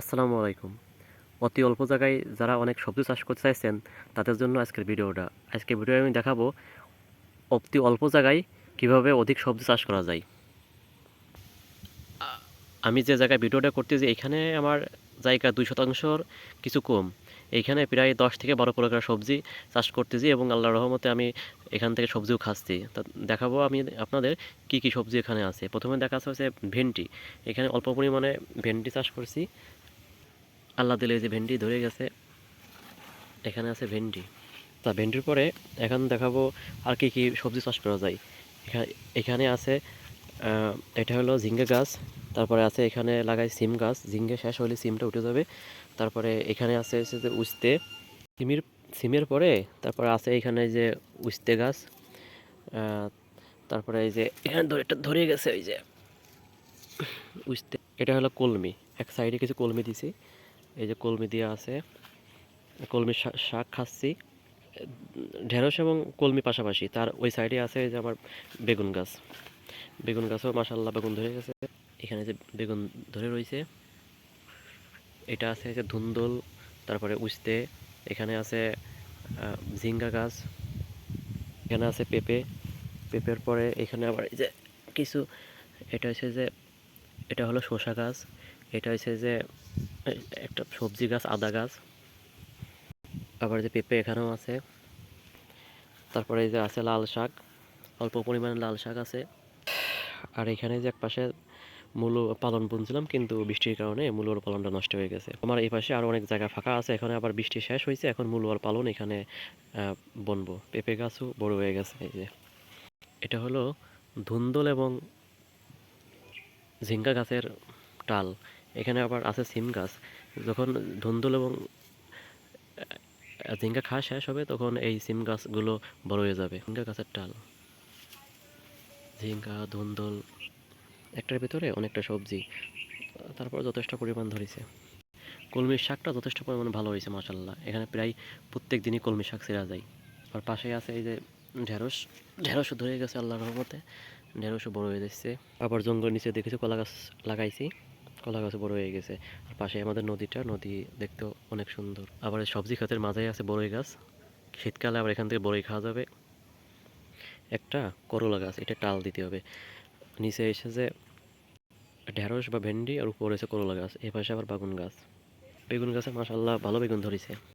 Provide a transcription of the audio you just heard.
আসসালামু আলাইকুম। অতি অল্প জায়গায় যারা অনেক সবজি চাষ করতে চাইছেন, তাদের জন্য আজকের ভিডিওটা। আজকের ভিডিও আমি দেখাবো অতি অল্প জায়গায় কীভাবে অধিক সবজি চাষ করা যায়। আমি যে জায়গায় ভিডিওটা করতেছি, এখানে আমার জায়গা দুই শতাংশর কিছু কম। এইখানে প্রায় দশ থেকে বারো প্রকার সবজি চাষ করতেছি এবং আল্লাহর রহমতে আমি এখান থেকে সবজিও খাচ্ছি। তা দেখাবো আমি আপনাদের কি কি সবজি এখানে আছে। প্রথমে দেখা হচ্ছে ভেন্ডি। এখানে অল্প পরিমাণে ভেন্ডি চাষ করছি। আল্লাহ দিলে যে ভেন্ডি ধরে গেছে, এখানে আছে ভেন্ডি। তা ভেন্ডির পরে এখন দেখাবো আর কি কি সবজি চাষ করা যায়। এখানে আছে এটা হলো ঝিঙ্গে গাছ, তারপরে আছে এখানে লাগাই সিম গাছ, ঝিঙ্গে শেষ হলে সিমটা উঠে যাবে। তারপরে এখানে আছে যে উস্তে, সিমের সিমের পরে তারপরে আছে এখানে যে উস্তে গাছ তারপরে এই যে এখানে ধরে একটা ধরে গেছে ওই যে উস্তে। এটা হলো কলমি, এক সাইডে কিছু কলমি দিছি। এই যে কলমি দিয়ে আছে কলমি শাক খাচ্ছি, ঢেঁড়স এবং কলমি পাশাপাশি, তার ওই সাইডে আছে এই যে আমার বেগুন গাছ। বেগুন গাছও মাসাল্লাহ বেগুন ধরে গেছে। এখানে যে বেগুন ধরে রয়েছে, এটা আছে যে ধুন্দল, তারপরে উস্তে, এখানে আছে ঝিঙ্গা গাছ, এখানে আছে পেঁপে। পেঁপের পরে এখানে আবার এই যে কিছু, এটা হচ্ছে যে, এটা হলো শসা গাছ, এটা হচ্ছে যে একটা সবজি গাছ, আদা গাছ। আবার যে পেঁপে এখানেও আছে। তারপরে এই যে আছে লাল শাক। অল্প পরিমাণে লাল শাক আছে। আর এখানে যে এক পাশে মূলো পালন বুনছিলাম, কিন্তু বৃষ্টির কারণে মূলোর পালনটা নষ্ট হয়ে গেছে। আমার এই পাশে আরও অনেক জায়গা ফাঁকা আছে। এখানে আবার বৃষ্টি শেষ হয়েছে। এখন মূলো আর পালন এখানে বুনবো। পেঁপে গাছও বড় হয়ে গেছে, এই যে। এটা হলো ধুন্দল এবং ঝিঙ্গা গাছের টাল এখানে আবার আছে সিম গাছ। যখন ধুন্দল এবং ঝিঙ্গা খাওয়া শেষ হবে, তখন এই সিম গাছগুলো বড় হয়ে যাবে। ঝিঙ্গা গাছের টাল ঝিঙ্গা, ধুন্দল, একটার ভিতরে অনেকটা সবজি। তারপর যথেষ্ট পরিমাণ ধরেছে। কলমির শাকটা যথেষ্ট পরিমাণ ভালো হয়েছে মাসাল্লাহ এখানে প্রায় প্রত্যেক দিনই কলমি শাক ছেঁড়া যায়। আর পাশে আছে এই যে ঢেঁড়স। ঢেঁড়সও ধরে গেছে আল্লাহর রহমতে। ঢেঁড়সও বড় হয়ে যাচ্ছে। আবার জঙ্গল নিচে দেখেছি কলা গাছ লাগাইছি। কলা গাছ বড় হয়ে গেছে। আর পাশে আমাদের নদীটা, নদী দেখতেও অনেক সুন্দর। আবার সবজি খাতের মাঝে আছে বড়ই গাছ। শীতকালে আবার এখান থেকে বড়ই খাওয়া যাবে। একটা করলা গাছ, এটা টাল দিতে হবে। নিচে এসে যে ঢেঁড়স বা ভেন্ডি, আর উপরে এসে করলা গাছ। এ পাশে আবার বাগুন গাছ। বেগুন গাছে মাসাল্লাহ ভালো বেগুন ধরেছে।